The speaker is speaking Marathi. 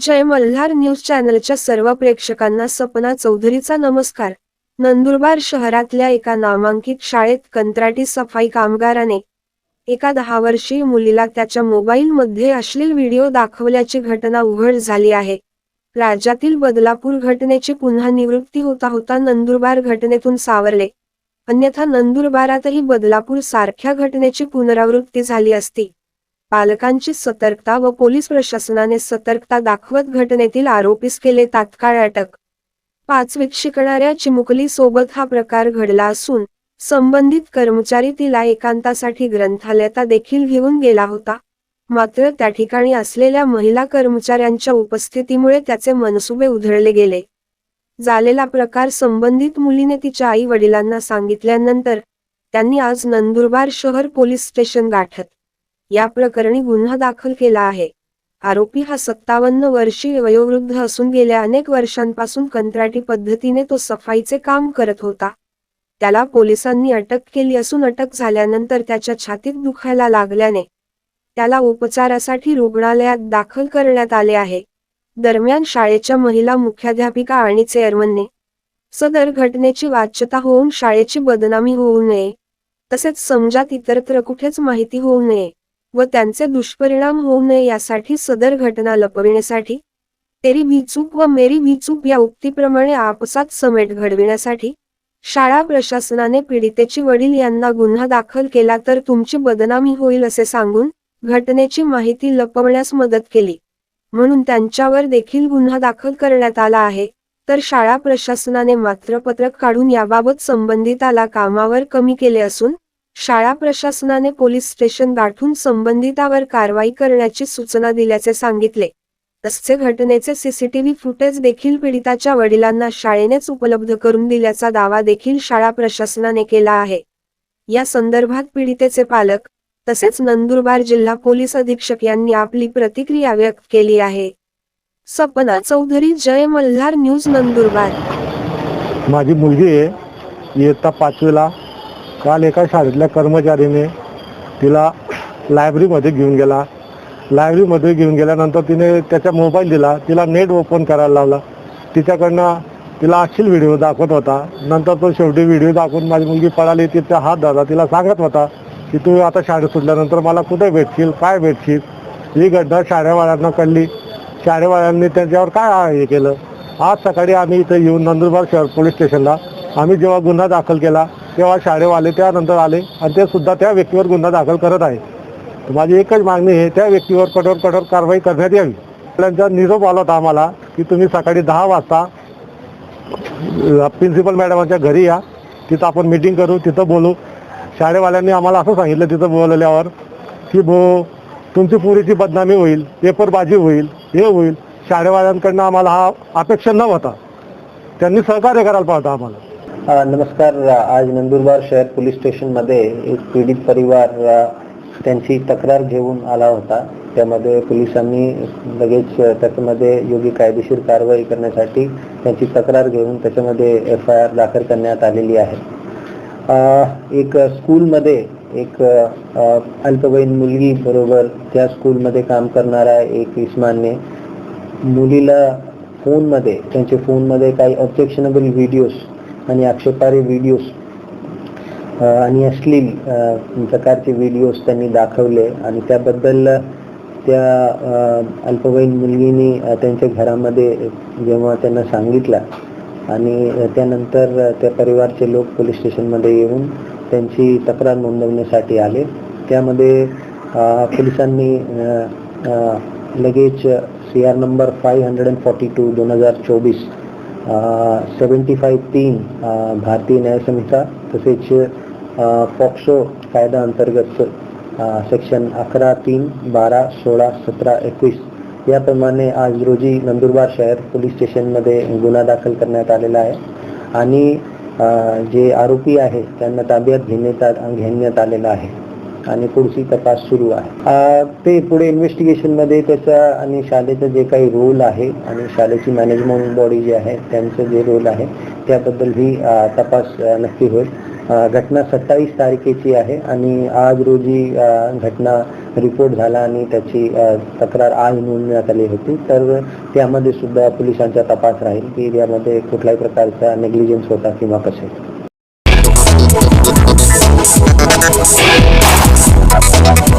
जय मल्हार न्यूज चॅनलच्या सर्व प्रेक्षकांना सपना चौधरीचा नमस्कार. नंदुरबार शहरातल्या एका नामांकित शाळेत कंत्राटी सफाई कामगाराने एका दहा वर्षीय मुलीला त्याच्या मोबाईलमध्ये अश्लील व्हिडिओ दाखवल्याची घटना उघड झाली आहे. राज्यातील बदलापूर घटनेची पुन्हा निवृत्ती होता होता नंदुरबार घटनेतून सावरले. अन्यथा नंदुरबारातही बदलापूर सारख्या घटनेची पुनरावृत्ती झाली असती. पालकांची सतर्कता व पोलीस प्रशासनाने सतर्कता दाखवत घटनेतील आरोपीस केले तात्काळ अटक. पाचवीत शिकणाऱ्या चिमुकली सोबत हा प्रकार घडला असून संबंधित कर्मचारी तिला एकांतासाठी ग्रंथालयात देखील घेऊन गेला होता. मात्र त्या ठिकाणी असलेल्या महिला कर्मचाऱ्यांच्या उपस्थितीमुळे त्याचे मनसुबे उधळले गेले. झालेला प्रकार संबंधित मुलीने तिच्या आई वडिलांना सांगितल्यानंतर त्यांनी आज नंदुरबार शहर पोलीस स्टेशन गाठत या प्रकरणी गुन्हा दाखल केला आहे. आरोपी हा सत्तावन्न वर्षीय वयोवृद्ध असून गेल्या अनेक वर्षांपासून कंत्राटी पद्धतीने तो सफाईचे काम करत होता. त्याला पोलिसांनी अटक केली असून अटक झाल्यानंतर त्याच्या छातीत दुखायला लागल्याने त्याला उपचारासाठी रुग्णालयात दाखल करण्यात आले आहे. दरम्यान शाळेच्या महिला मुख्याध्यापिका आणि चेअरमनने सदर घटनेची वाच्यता होऊन शाळेची बदनामी होऊ नये तसेच समजात इतरत्र कुठेच माहिती होऊ नये व त्यांचे दुष्परिणाम होऊ नये यासाठी सदर घटना लपविण्यासाठी तेरी भी चूक व मेरी भी चूक या उक्तीप्रमाणे आपसात समेट घडविण्यासाठी शाळा प्रशासनाने पीडितेची वडील यांना गुन्हा दाखल केला तर तुमची बदनामी होईल असे सांगून घटनेची माहिती लपवण्यास मदत केली. म्हणून त्यांच्यावर देखील गुन्हा दाखल करण्यात आला आहे. तर शाळा प्रशासनाने मात्र पत्रक काढून याबाबत संबंधिताला कामावर कमी केले असून शाळा प्रशासनाने पोलीस स्टेशन गाठून संबंधितावर कारवाई करण्याची सूचना दिल्याचे सांगितले. तसचे घटनेचे सीसीटीव्ही फुटेज देखील पीडिताच्या वडिलांना शाळेनेच उपलब्ध करून दिल्याचा दावा देखील शाळा प्रशासनाने केला आहे. या संदर्भात पीडितेचे पालक तसेच नंदुरबार जिल्हा पोलीस अधीक्षक यांनी आपली प्रतिक्रिया व्यक्त केली आहे. सपना चौधरी जय मल्हार न्यूज नंदुरबार. माझी मुलगी आहे इयत्ता पाचवीला काल एका शाळेतल्या कर्मचारीने तिला लायब्ररीमध्ये घेऊन गेला. लायब्ररीमध्ये घेऊन गेल्यानंतर तिने त्याचा मोबाईल दिला. तिला नेट ओपन करायला लावला. तिच्याकडनं तिला अश्लील व्हिडिओ दाखवत होता. नंतर तो शेवटी व्हिडिओ दाखवून माझी मुलगी पळाली. तिचा हात धरला तिला सांगत होता की तू आता शाळेत सुटल्यानंतर मला कुठे भेटशील? काय भेटशील? ही घटना शाळेवाल्यांना कळली. शाळेवाल्यांनी त्यांच्यावर काय हे केलं? आज सकाळी आम्ही इथं येऊन नंदुरबार शहर पोलीस स्टेशनला आम्ही जेव्हा गुन्हा दाखल केला तेव्हा शाळेवाले त्यानंतर आले आणि ते सुद्धा त्या व्यक्तीवर गुन्हा दाखल करत आहे माझी एकच मागणी आहे त्या व्यक्तीवर कठोर कठोर कारवाई करण्यात यावी. त्यांचा निरोप आला होता आम्हाला की तुम्ही सकाळी दहा वाजता प्रिन्सिपल मॅडमांच्या घरी या. तिथं आपण मिटिंग करू तिथं बोलू. शाळेवाल्यांनी आम्हाला असं सांगितलं तिथं बोलवल्यावर की भो तुमची पुरीची बदनामी होईल पेपरबाजी होईल हे होईल. शाळेवाल्यांकडनं आम्हाला हा अपेक्षा न होता त्यांनी सहकार्य करायला पाहता आम्हाला. नमस्कार. आज नंदुरबार शहर पोलीस स्टेशनमध्ये एक पीडित परिवार त्यांची तक्रार घेऊन आला होता. त्यामध्ये पोलिसांनी लगेच त्याच्यामध्ये योग्य कायदेशीर कारवाई करण्यासाठी त्यांची तक्रार घेऊन त्याच्यामध्ये एफ आय आर दाखल करण्यात आलेली आहे. एक स्कूलमध्ये एक अल्पवयीन मुलगी बरोबर त्या स्कूलमध्ये काम करणारा एक इस्मानने मुलीला फोनमध्ये त्यांच्या फोनमध्ये काही ऑब्जेक्शनेबल व्हिडिओज आणि आक्षेपारे व्हिडिओज आणि अश्लील प्रकारचे व्हिडिओज त्यांनी दाखवले. आणि त्याबद्दल त्या अल्पवयीन मुलगीने त्यांच्या घरामध्ये जेव्हा त्यांना सांगितलं आणि त्यानंतर त्या परिवारचे लोक पोलीस स्टेशनमध्ये येऊन त्यांची तक्रार नोंदवण्यासाठी आले. त्यामध्ये पोलिसांनी लगेच C R number five hundred and forty two दोन हजार चोवीस सेवन्टी फाईव्ह तीन भारतीय भारतीय न्यायसंहिता तसेच फॉक्सो कायदा अंतर्गत सेक्शन अकरा तीन बारा सोळा सतरा एकवीस याप्रमाणे आज रोजी नंदुरबार शहर पोलीस स्टेशनमध्ये गुन्हा दाखल करण्यात आलेला आहे. आणि जे आरोपी आहे त्यांना ताब्यात घेण्यात घेण्यात आलेला आहे. आणि पुढची तपास सुरू आहे. ते पुढे इन्व्हेस्टिगेशनमध्ये त्याचा आणि शाळेचा जे काही रोल आहे आणि शाळेची मॅनेजमेंट बॉडी जी आहे त्यांचं जे रोल आहे त्याबद्दल ही तपास नक्की होईल. घटना सत्तावीस तारखेची आहे आणि आज रोजी घटना रिपोर्ट झाला आणि त्याची तक्रार आज नोंदण्यात आली होती. तर त्यामध्ये सुद्धा पोलिसांचा तपास राहील की यामध्ये कुठल्याही प्रकारचा नेग्लिजन्स होता किंवा कसे. Thank you.